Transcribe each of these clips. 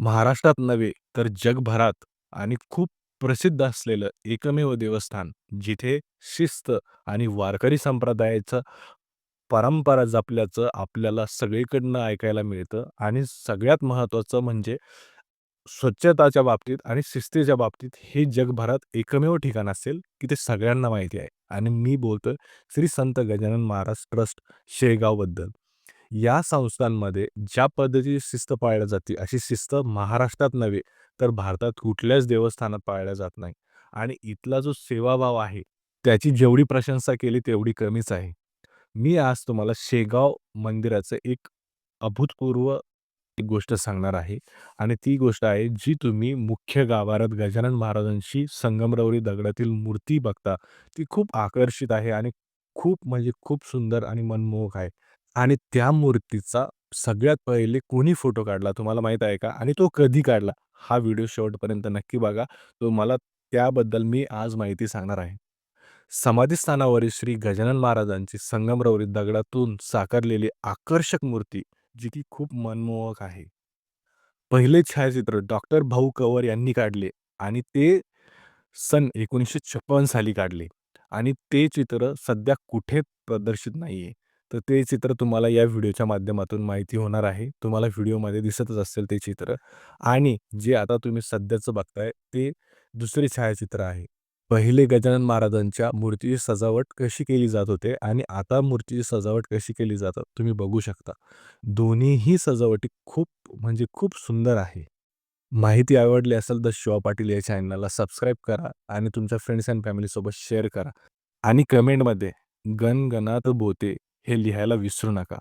महाराष्ट्रात नव्हे तर जगभरात आणि खूप प्रसिद्ध असलेलं एकमेव देवस्थान जिथे शिस्त आणि वारकरी संप्रदायाचं परंपरा जपल्याचं आपल्याला सगळीकडनं ऐकायला मिळतं आणि सगळ्यात महत्त्वाचं म्हणजे स्वच्छताच्या बाबतीत आणि शिस्तीच्या बाबतीत हे जगभरात एकमेव ठिकाण असेल की ते सगळ्यांना माहिती आहे आणि मी बोलतोय श्री संत गजानन महाराज ट्रस्ट शेगावबद्दल. या संस्थांमध्ये ज्या पद्धतीची शिस्त पाळल्या जाते अशी शिस्त महाराष्ट्रात नव्हे तर भारतात कुठल्याच देवस्थानात पाळल्या जात नाही. आणि इथला जो सेवाभाव आहे त्याची जेवढी प्रशंसा केली तेवढी कमीच आहे. मी आज तुम्हाला शेगाव मंदिराचं एक अभूतपूर्व एक गोष्ट सांगणार आहे. आणि ती गोष्ट आहे जी तुम्ही मुख्य गाभारात गजानन महाराजांशी संगमरवरी दगडातील मूर्ती बघता ती खूप आकर्षित आहे आणि खूप म्हणजे खूप सुंदर आणि मनमोहक आहे. आणि त्या मूर्तीचा सगळ्यात पहिले कोणी फोटो काढला तुम्हाला माहीत आहे का? आणि तो कधी काढला? हा व्हिडिओ शेवटपर्यंत नक्की बघा. तुम्हाला त्याबद्दल मी आज माहिती सांगणार आहे. समाधीस्थानावरील श्री गजानन महाराजांची संगमरवरी दगडातून साकारलेली आकर्षक मूर्ती जी की खूप मनमोहक आहे. पहिले छायाचित्र डॉक्टर भाऊ कंवर यांनी काढले आणि ते सन 1956 साली काढले आणि ते चित्र सध्या कुठे प्रदर्शित नाहीये. तर ते चित्र तुम्हाला या व्हिडिओच्या माध्यमातून माहिती होणार आहे. तुम्हाला व्हिडिओमध्ये दिसतच असेल ते चित्र आणि जे आता तुम्ही सध्याचं बघताय ते दुसरे छायाचित्र आहे. पहिले गजानन महाराजांच्या मूर्तीची सजावट कशी केली जात होते आणि आता मूर्तीची सजावट कशी केली जातात तुम्ही बघू शकता. दोन्हीही सजावटी खूप म्हणजे खूप सुंदर आहे. माहिती आवडली असेल तर शिवा पाटील या चॅनलला सबस्क्राईब करा आणि तुमच्या फ्रेंड्स अँड फॅमिलीसोबत शेअर करा आणि कमेंटमध्ये गणगणात बोते हे लिहायला विसरू नका.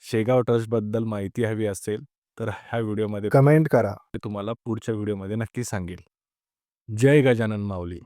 शेगाव ट्रस्टबद्दल माहिती हवी असेल तर ह्या व्हिडिओमध्ये कमेंट करा. मी तुम्हाला पुढच्या व्हिडिओमध्ये नक्की सांगेल. जय गजानन माऊली.